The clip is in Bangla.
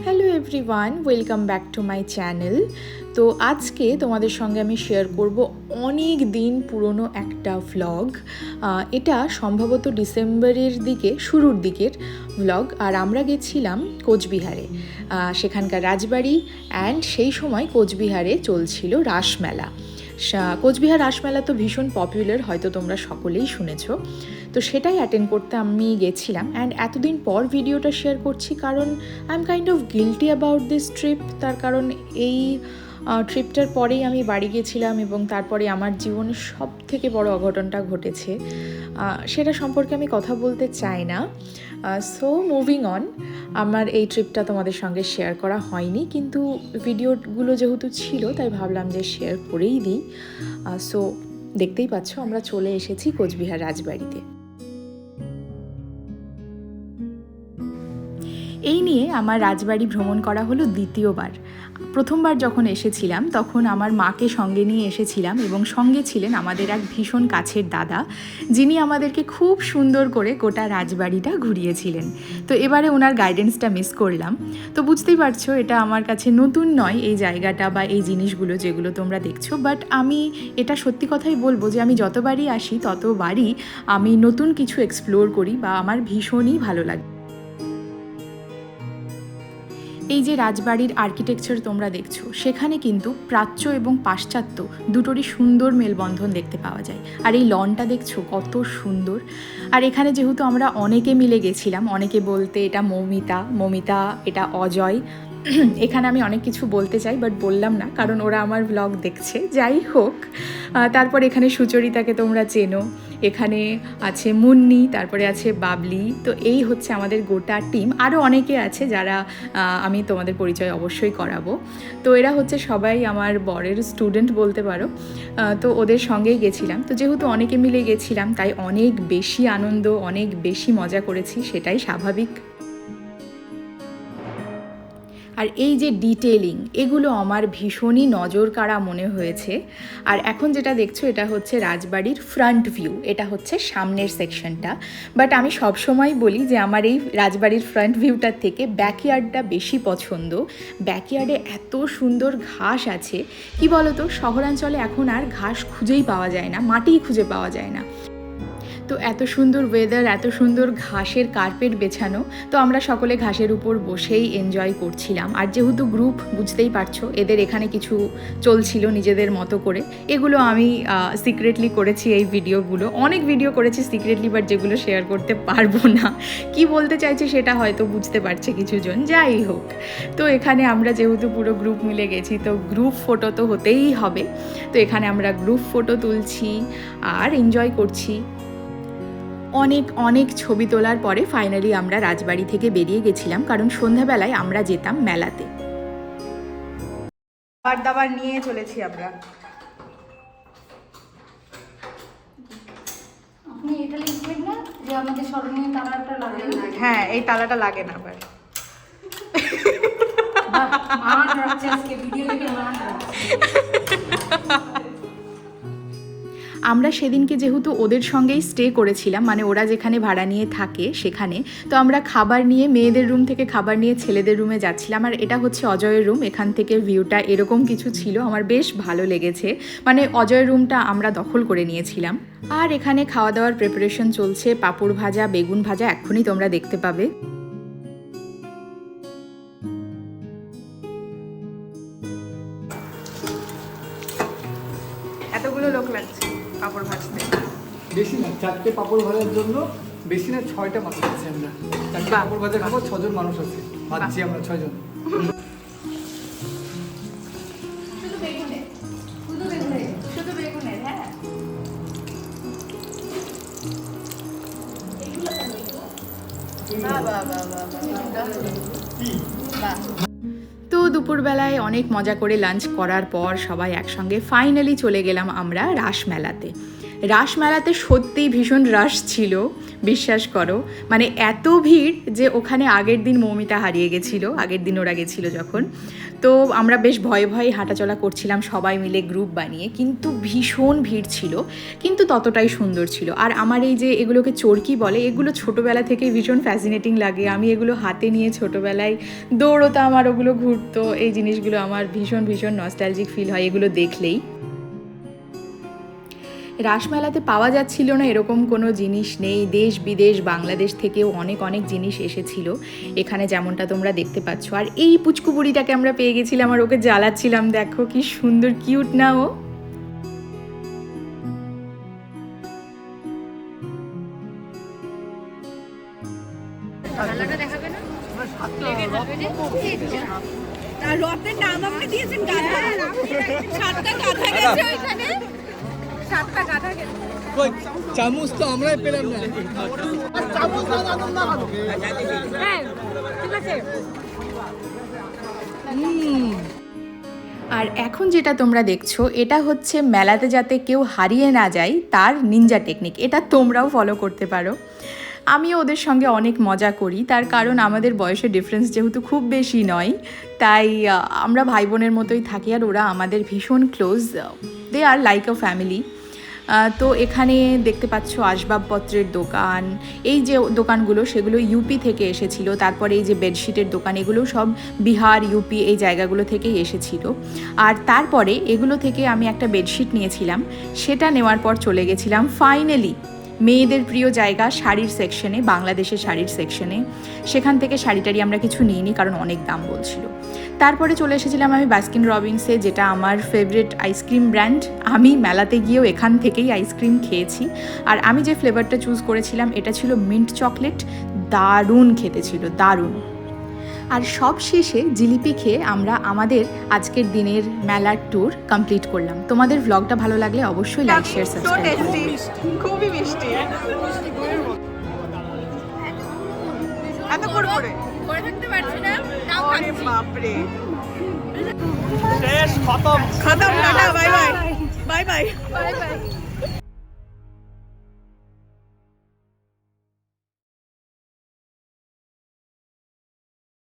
Hello everyone welcome back to my channel তো আজকে তোমাদের সঙ্গে আমি শেয়ার করব অনেক দিন পুরনো একটা ভ্লগ এটা সম্ভবত ডিসেম্বরের দিকে, শুরুর দিকের ভ্লগ আর আমরা গেছিলাম কোচবিহারে। সেখানকার রাজবাড়ি অ্যান্ড সেই সময় কোচবিহারে চলছিল রাসমেলা। কোচবিহার রাসমেলা তো ভীষণ পপুলার হয়তো তোমরা সকলেই শুনেছো। তো সেটাই অ্যাটেন্ড করতে আমি গেছিলাম অ্যান্ড এতদিন পর ভিডিওটা শেয়ার করছি কারণ I am kind of guilty about this trip তার কারণ এই ট্রিপটার পরেই আমি বাড়ি গেছিলাম এবং তারপরে আমার জীবনের সব থেকে বড় অঘটনটা ঘটেছে। সেটা সম্পর্কে আমি কথা বলতে চাই না। সো মুভিং অন আমার এই ট্রিপটা তোমাদের সঙ্গে শেয়ার করা হয়নি, কিন্তু ভিডিওগুলো যেহেতু ছিল, তাই ভাবলাম যে শেয়ার করেই দিই। সো দেখতেই পাচ্ছ, আমরা চলে এসেছি কোচবিহার রাজবাড়িতে। এই নিয়ে আমার রাজবাড়ি ভ্রমণ করা হলো দ্বিতীয়বার। প্রথমবার যখন এসেছিলাম, তখন আমার মাকে সঙ্গে নিয়ে এসেছিলাম এবং সঙ্গে ছিলেন আমাদের এক ভীষণ কাছের দাদা, যিনি আমাদেরকে খুব সুন্দর করে গোটা রাজবাড়িটা ঘুরিয়েছিলেন। তো এবারে ওনার গাইডেন্সটা মিস করলাম। তো বুঝতেই পারছ, এটা আমার কাছে নতুন নয় এই জায়গাটা বা এই জিনিসগুলো যেগুলো তোমরা দেখছ বাট আমি এটা সত্যি কথাই বলব যে আমি যতবারই আসি, ততবারই আমি নতুন কিছু এক্সপ্লোর করি বা আমার ভীষণই ভালো লাগে। এই যে রাজবাড়ির আর্কিটেকচার তোমরা দেখছ, সেখানে কিন্তু প্রাচ্য এবং পাশ্চাত্য দুটোরই সুন্দর মেলবন্ধন দেখতে পাওয়া যায়। আর এই লনটা দেখছ, কত সুন্দর। আর এখানে যেহেতু আমরা অনেকে মিলে গেছিলাম, অনেকে বলতে এটা মৌমিতা, মমিতা এটা অজয়। এখানে আমি অনেক কিছু বলতে চাই বাট বললাম না, কারণ ওরা আমার ব্লগ দেখছে। যাই হোক তারপর এখানে সুচরিতাকে তোমরা চেনো, এখানে আছে মুন্নি, তারপরে আছে বাবলি, তো এই হচ্ছে আমাদের গোটা টিম আরও অনেকে আছে যারা আমি তোমাদের পরিচয় অবশ্যই করাবো। তো এরা হচ্ছে সবাই আমার বরের স্টুডেন্ট বলতে পারো। তো ওদের সঙ্গেই গেছিলাম। তো যেহেতু অনেকে মিলে গেছিলাম, তাই অনেক বেশি আনন্দ, অনেক বেশি মজা করেছি, সেটাই স্বাভাবিক। আর এই যে ডিটেলিং এগুলো আমার ভীষণই নজর কাড়া মনে হয়েছে। আর এখন যেটা দেখছ, এটা হচ্ছে রাজবাড়ির ফ্রন্ট ভিউ এটা হচ্ছে সামনের সেকশনটা বাট আমি সবসময় বলি যে আমার এই রাজবাড়ির ফ্রন্ট ভিউটার থেকে ব্যাকইয়ার্ডটা বেশি পছন্দ। ব্যাকইয়ার্ডে এত সুন্দর ঘাস আছে। কি বলতো, শহরাঞ্চলে এখন আর ঘাস খুঁজেই পাওয়া যায় না মাটিই খুঁজে পাওয়া যায় না। তো এত সুন্দর ওয়েদার এত সুন্দর ঘাসের কার্পেট বেছানো, তো আমরা সকলে ঘাসের উপর বসেই এনজয় করছিলাম। আর যেহেতু গ্রুপ বুঝতেই পারছ, এদের এখানে কিছু চলছিল নিজেদের মতো করে। এগুলো আমি সিক্রেটলি করেছি এই ভিডিওগুলো অনেক ভিডিও করেছি সিক্রেটলি বাট যেগুলো শেয়ার করতে পারব না। কি বলতে চাইছি সেটা হয়তো বুঝতে পারছে কিছুজন। যাই হোক, তো এখানে আমরা যেহেতু পুরো গ্রুপ মিলে গেছি, তো গ্রুপ ফটো তো হতেই হবে। তো এখানে আমরা গ্রুপ ফটো তুলছি আর এনজয় করছি। অনেক অনেক ছবি তোলার পরে ফাইনালি আমরা রাজবাড়ি থেকে বেরিয়ে গেছিলাম কারণ সন্ধ্যাবেলায় আমরা যেতাম মেলাতে। খাবার দাবার নিয়ে চলেছি আমরা। আপনি এটা লিখবেন না যে আমাদের স্মরণীয় তারাটা লাগে না? হ্যাঁ এই তালাটা লাগে না আবার। ভিডিও আমরা সেদিনকে যেহেতু ওদের সঙ্গেই স্টে করেছিলাম মানে ওরা যেখানে ভাড়া নিয়ে থাকে সেখানে, তো আমরা খাবার নিয়ে মেয়েদের রুম থেকে খাবার নিয়ে ছেলেদের রুমে যাচ্ছিলাম। আর এটা হচ্ছে অজয়ের রুম এখান থেকে ভিউটা এরকম কিছু ছিল। আমার বেশ ভালো লেগেছে। মানে অজয়ের রুমটা আমরা দখল করে নিয়েছিলাম। আর এখানে খাওয়া দাওয়ার প্রিপারেশন চলছে। পাঁপড় ভাজা, বেগুন ভাজা এক্ষুনি তোমরা দেখতে পাবে। এতগুলো লোক লাগছে। পাঁপড় ভাজতে। বেশি না চারটে পাপড় ভাজার জন্য বেশি না ছয়টা মানুষ আছে আমরা। চারটে বাহ, পাপড় ভাজা খাব ছজন মানুষ আছে। ভাবছি আমরা ছয়জন। শুধু বেগুনে শুধু বেগুনে শুধু বেগুনের হ্যাঁ? তো দুপুরবেলায় অনেক মজা করে লাঞ্চ করার পর সবাই একসঙ্গে ফাইনালি চলে গেলাম আমরা রাসমেলাতে রাসমেলাতে সত্যিই ভীষণ রাশ ছিল, বিশ্বাস করো। মানে এত ভিড় যে ওখানে আগের দিন মৌমিতা হারিয়ে গেছিল, আগের দিন ওরা গেছিল যখন। তো আমরা বেশ ভয়ে ভয়ে হাঁটাচলা করছিলাম সবাই মিলে গ্রুপ বানিয়ে, কিন্তু ভীষণ ভিড় ছিল, কিন্তু ততটাই সুন্দর ছিল। আর আমার এই যে এগুলোকে চরকি বলে, এগুলো ছোটোবেলা থেকেই ভীষণ ফ্যাসিনেটিং লাগে। আমি এগুলো হাতে নিয়ে ছোটোবেলায় দৌড়োতাম আর ওগুলো ঘুরতো, এই জিনিসগুলো আমার ভীষণ ভীষণ নস্টালজিক ফিল হয়, এগুলো দেখলেই। রাসমেলাতে পাওয়া যাচ্ছিল না এরকম কোনো জিনিস নেই। দেশ বিদেশ বাংলাদেশ থেকেও অনেক অনেক জিনিস এসেছিল। এখানে যেমনটা তোমরা দেখতে পাচ্ছ। আর এই পুচকু বুড়িটাকে আমরা পেয়ে গেছিলাম আর ওকে জ্বালাচ্ছিলাম। দেখো কি সুন্দর কিউট না ও? রথের নাম আপনি দিয়েছেন গাধা। সাতটা গাধা গেছে ওইখানে। সাতটা গাধা চামচ তো আমরাই পেলাম না। হ্যাঁ ঠিক আছে। আর এখন যেটা তোমরা দেখছ এটা হচ্ছে মেলাতে যাতে কেউ হারিয়ে না যায় তার নিনজা টেকনিক এটা তোমরাও ফলো করতে পারো। আমিও ওদের সঙ্গে অনেক মজা করি। তার কারণ আমাদের বয়সের ডিফারেন্স যেহেতু খুব বেশি নয় তাই আমরা ভাই বোনের মতোই থাকি আর ওরা আমাদের ভীষণ close they are like a family তো এখানে দেখতে পাচ্ছ আসবাবপত্রের দোকান। এই যে দোকানগুলো, সেগুলো ইউপি থেকে এসেছিল। তারপরে এই যে বেডশিটের দোকান, এগুলো সব বিহার ইউপি এই জায়গাগুলো থেকেই এসেছিল। আর তারপরে এগুলো থেকে আমি একটা বেডশিট নিয়েছিলাম। সেটা নেওয়ার পর চলে গেছিলাম ফাইনালি মেয়েদের প্রিয় জায়গা শাড়ির সেকশনে বাংলাদেশের শাড়ির সেকশনে সেখান থেকে শাড়িটারি আমরা কিছু নিইনি, কারণ অনেক দাম বলছিল। তারপরে চলে এসেছিলাম আমি বাস্কিন রবিন্সে যেটা আমার ফেভারিট আইসক্রিম ব্র্যান্ড আমি মেলাতে গিয়েও এখান থেকেই আইসক্রিম খেয়েছি। আর আমি যে ফ্লেভারটা চুজ করেছিলাম, এটা ছিল মিন্ট চকলেট দারুণ খেতে ছিল, দারুণ। আর সব শেষে জিলিপি খেয়ে আমরা আমাদের আজকের দিনের মেলার ট্যুর কমপ্লিট করলাম। তোমাদের ভ্লগটা ভালো লাগলে অবশ্যই লাইক শেয়ার সাবস্ক্রাইব খুবই মিষ্টি এত করে। করে করে থাকতে পারছি না তাও আরে খাচ্ছি বাপরে। শেষ খতম। খতম tata bye bye. Bye bye. Bye bye.